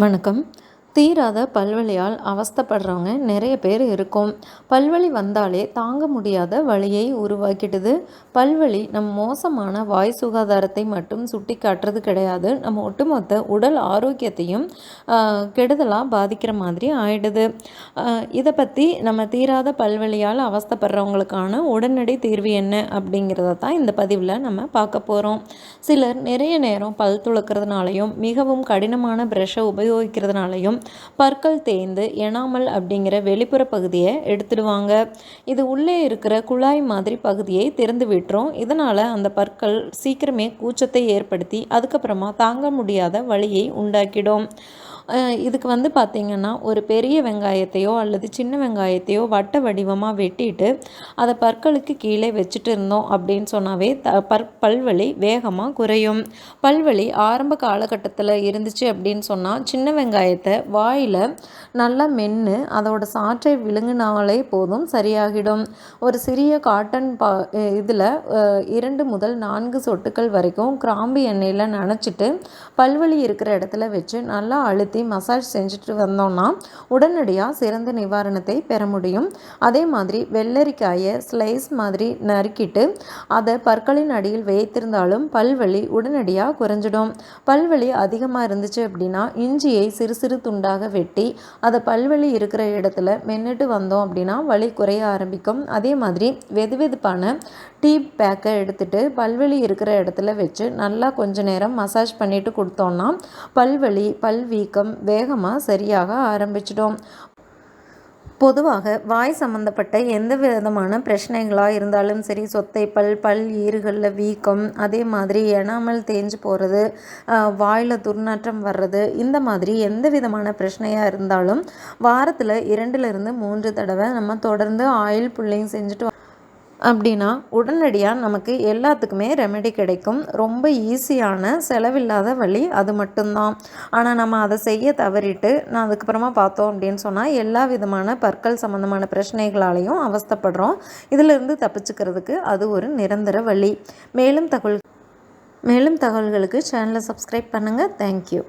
வணக்கம். தீராத பல்வலியால் அவஸ்தைப்படுறவங்க நிறைய பேர் இருக்கும். பல்வலி வந்தாலே தாங்க முடியாத வழியை உருவாக்கிடுது பல்வலி நம் மோசமான வாய் சுகாதாரத்தை மட்டும் சுட்டி காட்டுறது கிடையாது. நம்ம ஒட்டுமொத்த உடல் ஆரோக்கியத்தையும் கெடுதலாக பாதிக்கிற மாதிரி ஆயிடுது. இதை பற்றி நம்ம தீராத பல்வலியால் அவஸ்தப்படுறவங்களுக்கான உடனடி தீர்வு என்ன அப்படிங்கிறத தான் இந்த பதிவில் நம்ம பார்க்க போகிறோம் சிலர் நிறைய நேரம் பல் துளக்கிறதுனாலையும் மிகவும் கடினமான ப்ரெஷ்ஷை உபயோகிக்கிறதுனாலையும் பற்கள் தேய்ந்து எனாமல் அப்படிங்கிற வெளிப்புற பகுதியை எடுத்துடுவாங்க. இது உள்ளே இருக்கிற குழாய் மாதிரி பகுதியை திறந்து விட்டுரும். இதனால் அந்த பற்கள் சீக்கிரமே கூச்சத்தை ஏற்படுத்தி அதுக்கப்புறமா தாங்க முடியாத வழியை உண்டாக்கிடும். இதுக்கு வந்து பார்த்திங்கன்னா ஒரு பெரிய வெங்காயத்தையோ அல்லது சின்ன வெங்காயத்தையோ வட்ட வடிவமாக வெட்டிட்டு அதை பற்களுக்கு கீழே வச்சுட்டு இருந்தோம் அப்படின்னு சொன்னாவே த பற் பல்வலி வேகமாக குறையும். பல்வலி ஆரம்ப காலகட்டத்தில் இருந்துச்சு அப்படின்னு சொன்னால் சின்ன வெங்காயத்தை வாயில் நல்லா மென்று அதோட சாற்றை விழுங்கினாலே போதும் சரியாகிடும். ஒரு சிறிய காட்டன் பா இதில் இரண்டு முதல் நான்கு சொட்டுக்கள் வரைக்கும் கிராம்பு எண்ணெயில் நனைச்சிட்டு பல்வலி இருக்கிற இடத்துல வச்சு நல்லா அழுத்தி பயன்படுத்தி மசாஜ் செஞ்சுட்டு வந்தோம்னா உடனடியாக சிறந்த நிவாரணத்தை பெற முடியும். அதே மாதிரி வெள்ளரிக்காயை ஸ்லைஸ் மாதிரி நறுக்கிட்டு அதை பற்களின் அடியில் வைத்திருந்தாலும் பல்வலி உடனடியாக குறைஞ்சிடும். பல்வலி அதிகமாக இருந்துச்சு அப்படின்னா இஞ்சியை சிறு சிறு துண்டாக வெட்டி அதை பல்வலி இருக்கிற இடத்துல மென்னுட்டு வந்தோம் அப்படின்னா வலி குறைய ஆரம்பிக்கும். அதே மாதிரி வெது வெதுப்பான டீ பேக்கை எடுத்துகிட்டு பல்வலி இருக்கிற இடத்துல வச்சு நல்லா கொஞ்ச நேரம் மசாஜ் பண்ணிவிட்டு கொடுத்தோன்னா பல்வலி பல் வீக்கம் வேகமாக சரியாக ஆரம்பிச்சிடும். பொதுவாக வாய் சம்மந்தப்பட்ட எந்த விதமான பிரச்சனைகளாக இருந்தாலும் சரி சொத்தை பல் பல் ஈறுகளில் வீக்கம் அதே மாதிரி எனாமல் தேஞ்சு போகிறது வாயில் துர்நாற்றம் வர்றது இந்த மாதிரி எந்த விதமான பிரச்சனையாக இருந்தாலும் வாரத்தில் இரண்டுலேருந்து மூன்று தடவை நம்ம தொடர்ந்து ஆயில் புள்ளையும் செஞ்சுட்டு அப்படின்னா உடனடியாக நமக்கு எல்லாத்துக்குமே ரெமெடி கிடைக்கும். ரொம்ப ஈஸியான செலவில்லாத வழி அது மட்டும்தான். ஆனால் நம்ம அதை செய்ய தவறிட்டு நான் அதுக்கப்புறமா பார்த்தோம் அப்படின்னு சொன்னால் எல்லா விதமான பற்கள் சம்மந்தமான பிரச்சனைகளாலையும் அவஸ்தப்படுறோம். இதிலிருந்து தப்பிச்சுக்கிறதுக்கு அது ஒரு நிரந்தர வழி. மேலும் தகவல் மேலும் தகவல்களுக்கு சேனலை சப்ஸ்கிரைப் பண்ணுங்கள் தேங்க்யூ